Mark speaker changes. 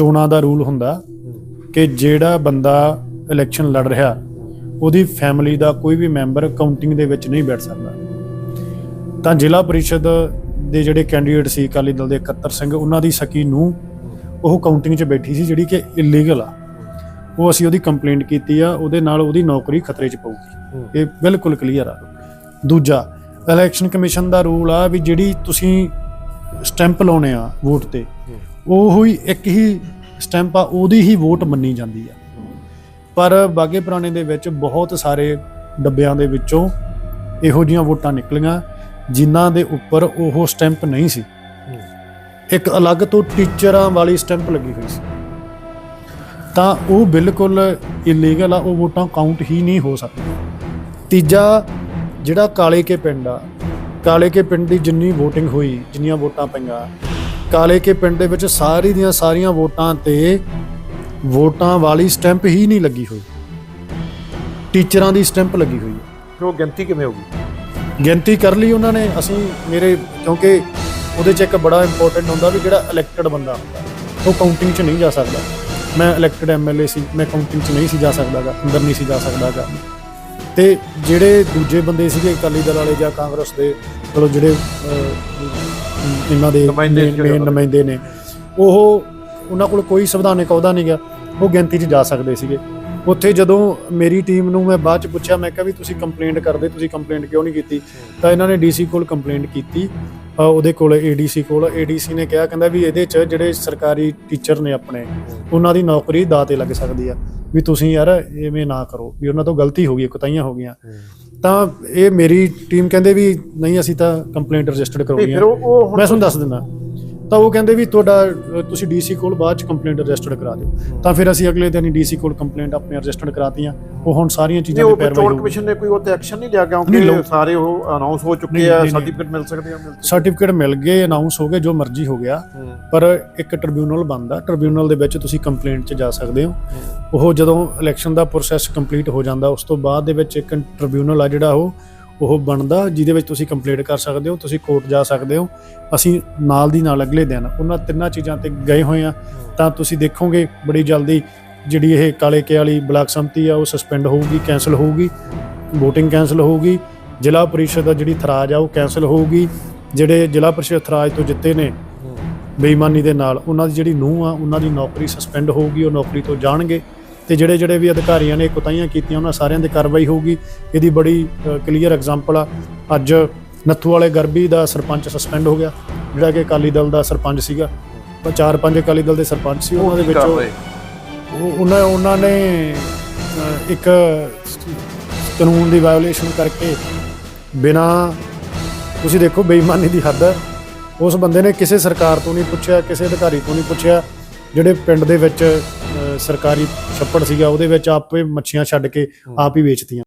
Speaker 1: ਚੋਣਾਂ ਦਾ ਰੂਲ ਹੁੰਦਾ ਕਿ ਜਿਹੜਾ ਬੰਦਾ ਇਲੈਕਸ਼ਨ ਲੜ ਰਿਹਾ, ਉਹਦੀ ਫੈਮਿਲੀ ਦਾ ਕੋਈ ਵੀ ਮੈਂਬਰ ਕਾਊਂਟਿੰਗ ਦੇ ਵਿੱਚ ਨਹੀਂ ਬੈਠ ਸਕਦਾ। ਤਾਂ ਜ਼ਿਲ੍ਹਾ ਪਰਿਸ਼ਦ ਦੇ ਜਿਹੜੇ ਕੈਂਡੀਡੇਟ ਸੀ, ਅਕਾਲੀ ਦਲ ਦੇ 71 ਸਿੰਘ, ਉਹਨਾਂ ਦੀ ਸਕੀ ਨੂੰ ਉਹ ਕਾਊਂਟਿੰਗ 'ਚ ਬੈਠੀ ਸੀ, ਜਿਹੜੀ ਕਿ ਇਲੀਗਲ ਆ। ਉਹ ਅਸੀਂ ਉਹਦੀ ਕੰਪਲੇਂਟ ਕੀਤੀ ਆ, ਉਹਦੇ ਨਾਲ ਉਹਦੀ ਨੌਕਰੀ ਖਤਰੇ 'ਚ ਪਊਗੀ। ਇਹ ਬਿਲਕੁਲ ਕਲੀਅਰ ਆ। ਦੂਜਾ ਇਲੈਕਸ਼ਨ ਕਮਿਸ਼ਨ ਦਾ ਰੂਲ ਆ ਵੀ ਜਿਹੜੀ ਤੁਸੀਂ ਸਟੈਂਪ ਲਾਉਣੇ ਆ ਵੋਟ ਤੇ ਉਹ ਹੀ ਇੱਕ ਹੀ ਸਟੈਂਪ ਆ, ਉਹਦੀ ਹੀ ਵੋਟ ਮੰਨੀ ਜਾਂਦੀ ਆ। ਪਰ ਬਾਗੇ ਪੁਰਾਣੇ ਦੇ ਵਿੱਚ ਬਹੁਤ ਸਾਰੇ ਡੱਬਿਆਂ ਦੇ ਵਿੱਚੋਂ ਇਹੋ ਜੀਆਂ ਵੋਟਾਂ ਨਿਕਲੀਆਂ, ਜਿਨ੍ਹਾਂ ਦੇ ਉੱਪਰ ਉਹ ਸਟੈਂਪ ਨਹੀਂ ਸੀ। ਇੱਕ ਅਲੱਗ ਤੋਂ ਟੀਚਰਾਂ ਵਾਲੀ ਸਟੈਂਪ ਲੱਗੀ ਹੋਈ ਸੀ। ਤਾਂ ਉਹ ਬਿਲਕੁਲ ਇਲੀਗਲ ਆ, ਉਹ ਵੋਟਾਂ ਕਾਊਂਟ ਹੀ ਨਹੀਂ ਹੋ ਸਕਦੀਆਂ। ਤੀਜਾ ਜਿਹੜਾ ਕਾਲੇ ਕੇ ਪਿੰਡ ਆ, ਕਾਲੇ ਕੇ ਪਿੰਡ ਦੀ ਜਿੰਨੀ VOTING ਹੋਈ, ਜਿੰਨੀਆਂ ਵੋਟਾਂ ਪਈਆਂ ਕਾਲੇ ਕੇ ਪਿੰਡ ਦੇ ਵਿੱਚ ਸਾਰੀ ਦੀਆਂ ਸਾਰੀਆਂ ਵੋਟਾਂ ਤੇ ਵੋਟਾਂ ਵਾਲੀ ਸਟੈਂਪ ਹੀ ਨਹੀਂ ਲੱਗੀ ਹੋਈ। ਟੀਚਰਾਂ ਦੀ ਸਟੈਂਪ ਲੱਗੀ ਹੋਈ ਹੈ।
Speaker 2: ਉਹ ਗਿਣਤੀ ਕਿਵੇਂ ਹੋਗੀ
Speaker 1: ਗਿਣਤੀ ਕਰ ਲਈ ਉਹਨਾਂ ਨੇ। ਅਸੀਂ ਮੇਰੇ ਕਿਉਂਕਿ ਉਹਦੇ 'ਚ ਇੱਕ ਬੜਾ ਇੰਪੋਰਟੈਂਟ ਹੁੰਦਾ ਵੀ ਜਿਹੜਾ ਇਲੈਕਟਡ ਬੰਦਾ ਹੁੰਦਾ ਉਹ ਕਾਊਂਟਿੰਗ 'ਚ ਨਹੀਂ ਜਾ ਸਕਦਾ। ਮੈਂ ਇਲੈਕਟਡ ਐਮਐਲਏ ਸੀ ਮੈਂ ਕਾਊਂਟਿੰਗ 'ਚ ਨਹੀਂ ਸੀ ਜਾ ਸਕਦਾਗਾ ਅੰਦਰ ਨਹੀਂ ਸੀ ਜਾ ਸਕਦਾਗਾ। ਤੇ ਜਿਹੜੇ ਦੂਜੇ ਬੰਦੇ ਸੀਗੇ ਅਕਾਲੀ ਦਲ ਵਾਲੇ ਜਾਂ ਕਾਂਗਰਸ ਦੇ ਚਲੋ ਜਿਹੜੇ ਇਹਨਾਂ ਦੇ main ਨੁਮਾਇੰਦੇ ਨੇ। ਉਹ ਉਹਨਾਂ ਕੋਲ ਕੋਈ ਸੰਵਿਧਾਨਿਕ ਅਹੁਦਾ ਨਹੀਂ ਗਿਆ। ਉਹ ਗਿਣਤੀ 'ਚ ਜਾ ਸਕਦੇ ਸੀਗੇ। ਉੱਥੇ ਜਦੋਂ ਮੇਰੀ ਟੀਮ ਨੂੰ ਮੈਂ ਬਾਅਦ ਚ ਪੁੱਛਿਆ ਮੈਂ ਕਿਹਾ ਵੀ ਤੁਸੀਂ ਕੰਪਲੇਂਟ ਕਰਦੇ ਤੁਸੀਂ ਕੰਪਲੇਂਟ ਕਿਉਂ ਨਹੀਂ ਕੀਤੀ? ਤਾਂ ਇਹਨਾਂ ਨੇ ਡੀਸੀ ਕੋਲ ਕੰਪਲੇਂਟ ਕੀਤੀ। ਉਹਦੇ ਕੋਲ ਏਡੀਸੀ ਕੋਲ। ਏਡੀਸੀ ਨੇ ਕਿਹਾ ਕਹਿੰਦਾ ਵੀ ਇਹਦੇ 'ਚ ਜਿਹੜੇ ਸਰਕਾਰੀ ਟੀਚਰ ਨੇ ਆਪਣੇ ਉਹਨਾਂ ਦੀ ਨੌਕਰੀ ਦਾਅ ਤੇ ਲੱਗ ਸਕਦੀ ਆ। ਵੀ ਤੁਸੀਂ ਯਾਰ ਐਵੇਂ ਨਾ ਕਰੋ। ਵੀ ਉਹਨਾਂ ਤੋਂ ਗਲਤੀ ਹੋ ਗਈ ਕੁਤਾਈਆਂ ਹੋ ਗਈਆਂ। ਤਾਂ ਇਹ ਮੇਰੀ ਟੀਮ ਕਹਿੰਦੇ ਵੀ ਨਹੀਂ ਅਸੀਂ ਤਾਂ ਕੰਪਲੇਂਟ ਰਜਿਸਟਰਡ ਕਰਾਉਣੀ
Speaker 2: ਫਿਰ
Speaker 1: ਆ
Speaker 2: ਉਹ ਉਹ ਹੁਣ
Speaker 1: ਮੈਂ ਤੁਹਾਨੂੰ ਦੱਸ ਦਿੰਦਾ। ਤਾਂ ਉਹ ਕਹਿੰਦੇ ਵੀ ਤੁਹਾਡਾ ਅ, ਤੁਸੀਂ ਡੀਸੀ ਕੋਲ ਬਾਅਦ ਚ ਕੰਪਲੇਂਟ ਰਜਿਸਟਰਡ ਕਰਾ ਦਿਓ। ਤਾਂ ਫਿਰ ਅਸੀਂ ਅਗਲੇ ਦਿਨ ਹੀ ਡੀਸੀ ਕੋਲ ਕੰਪਲੇਂਟ ਆਪਣੀ ਰਜਿਸਟਰਡ ਕਰਾਤੀਆਂ। ਉਹ ਹੁਣ ਸਾਰੀਆਂ ਚੀਜ਼ਾਂ ਤੇ
Speaker 2: ਉਹ
Speaker 1: ਪੈਰਵਾਈ
Speaker 2: ਚੋਣ
Speaker 1: ਹੋਊਗੀ।
Speaker 2: ਕਮਿਸ਼ਨ ਨੇ ਕੋਈ ਉਹ ਤੇ ਐਕਸ਼ਨ ਨਹੀਂ ਲਿਆ
Speaker 1: ਨਹੀਂ,
Speaker 2: ਕਿਉਂਕਿ
Speaker 1: ਲਓ।
Speaker 2: ਸਾਰੇ ਉਹ ਅਨਾਉਂਸ ਹੋ ਚੁੱਕੇ
Speaker 1: ਨਹੀਂ,
Speaker 2: ਆ
Speaker 1: ਨਹੀਂ, ਨਹੀਂ।
Speaker 2: ਸਰਟੀਫਿਕੇਟ ਮਿਲ ਸਕਦੇ ਆ ਮਿਲ
Speaker 1: ਸਰਟੀਫਿਕੇਟ ਮਿਲ ਗਏ ਅਨਾਉਂਸ ਹੋ ਗਏ ਜੋ ਮਰਜ਼ੀ ਹੋ ਗਿਆ।
Speaker 2: ਹੂੰ।
Speaker 1: ਪਰ ਇੱਕ ਟ੍ਰਿਬਿਊਨਲ ਬਣਦਾ ਟ੍ਰਿਬਿਊਨਲ ਦੇ ਵਿੱਚ ਤੁਸੀਂ ਕੰਪਲੇਂਟ 'ਚ ਜਾ ਸਕਦੇ ਹੋ। ਉਹ ਜਦੋਂ ਇਲੈਕਸ਼ਨ ਦਾ ਪ੍ਰੋਸੈਸ ਕੰਪਲੀਟ ਹੋ ਜਾਂਦਾ ਉਸ ਤੋਂ ਬਾਅਦ ਦੇ ਵਿੱਚ ਇੱਕ ਟ੍ਰਿਬਿਊਨਲ ਆ ਜਿਹੜਾ ਉਹ ਉਹ ਬਣਦਾ ਜਿਹਦੇ ਵਿੱਚ ਤੁਸੀਂ ਕੰਪਲੇਂਟ ਕਰ ਸਕਦੇ ਹੋ ਤੁਸੀਂ ਕੋਰਟ ਜਾ ਸਕਦੇ ਹੋ। ਅਸੀਂ ਨਾਲ ਦੀ ਨਾਲ ਅਗਲੇ ਦਿਨ ਉਹਨਾਂ ਤਿੰਨਾਂ ਚੀਜ਼ਾਂ ਤੇ ਗਏ ਹੋਏ ਆ ਤਾਂ ਤੁਸੀਂ ਦੇਖੋਗੇ ਬੜੀ ਜਲਦੀ ਜਿਹੜੀ ਇਹ ਕਾਲੇ ਕੇ ਵਾਲੀ ਬਲਾਕ ਸੰਮਤੀ ਆ ਉਹ ਸਸਪੈਂਡ ਹੋਊਗੀ ਕੈਨਸਲ ਹੋਊਗੀ VOTING ਕੈਨਸਲ ਹੋਊਗੀ। ਜ਼ਿਲ੍ਹਾ ਪਰਿਸ਼ਦ ਦਾ ਜਿਹੜੀ ਥਰਾਜ ਆ ਉਹ ਕੈਨਸਲ ਹੋਊਗੀ। ਜਿਹੜੇ ਜ਼ਿਲ੍ਹਾ ਪਰਿਸ਼ਦ ਥਰਾਜ ਤੋਂ ਜਿੱਤੇ ਨੇ ਬੇਈਮਾਨੀ ਦੇ ਨਾਲ ਉਹਨਾਂ ਦੀ ਜਿਹੜੀ ਨੂੰਹ ਆ ਉਹਨਾਂ ਦੀ ਨੌਕਰੀ ਸਸਪੈਂਡ ਹੋਊਗੀ ਉਹ ਨੌਕਰੀ ਤੋਂ ਜਾਣਗੇ। ਤੇ ਜਿਹੜੇ ਜਿਹੜੇ ਵੀ ਅਧਿਕਾਰੀਆਂ ਨੇ ਕੁਤਾਈਆਂ ਕੀਤੀਆਂ ਉਹਨਾਂ ਸਾਰਿਆਂ ਦੇ ਕਾਰਵਾਈ ਹੋਊਗੀ। ਇਹਦੀ ਬੜੀ ਕਲੀਅਰ ਐਗਜ਼ਾਮਪਲ ਆ। ਅੱਜ ਨੱਥੂ ਵਾਲੇ ਗਰਬੀ ਦਾ ਸਰਪੰਚ ਸਸਪੈਂਡ ਹੋ ਗਿਆ ਜਿਹੜਾ ਕਿ ਅਕਾਲੀ ਦਲ ਦਾ ਸਰਪੰਚ ਸੀਗਾ। ਚਾਰ ਪੰਜ ਅਕਾਲੀ ਦਲ ਦੇ ਸਰਪੰਚ ਸੀ ਉਹਨਾਂ ਦੇ ਵਿੱਚੋਂ ਉਹਨਾਂ ਉਹਨਾਂ ਨੇ ਇੱਕ ਕਾਨੂੰਨ ਦੀ ਵਾਇਓਲੇਸ਼ਨ ਕਰਕੇ ਬਿਨਾ ਤੁਸੀਂ ਦੇਖੋ ਬੇਈਮਾਨੀ ਦੀ ਹੱਦ ਹੈ ਉਸ ਬੰਦੇ ਨੇ ਕਿਸੇ ਸਰਕਾਰ ਤੋਂ ਨਹੀਂ ਪੁੱਛਿਆ ਕਿਸੇ ਅਧਿਕਾਰੀ ਤੋਂ ਨਹੀਂ ਪੁੱਛਿਆ। ਜਿਹੜੇ ਪਿੰਡ ਦੇ ਵਿੱਚ ਸਰਕਾਰੀ ਛੱਪੜ ਸੀਗਾ ਉਹਦੇ ਵਿੱਚ ਆਪੇ ਮੱਛੀਆਂ ਛੱਡ ਕੇ ਆਪ ਹੀ ਵੇਚਤੀਆਂ।